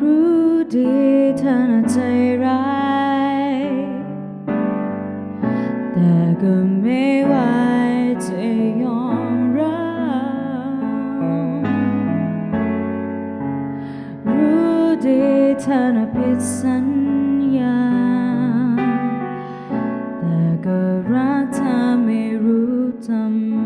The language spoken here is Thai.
รู้ดีเธอน่าใจร้าย แต่ก็ไม่ไหวจะยอมรับรู้ดีเธอน่าผิดสัญญา แต่ก็รักเธอไม่รู้ทำไม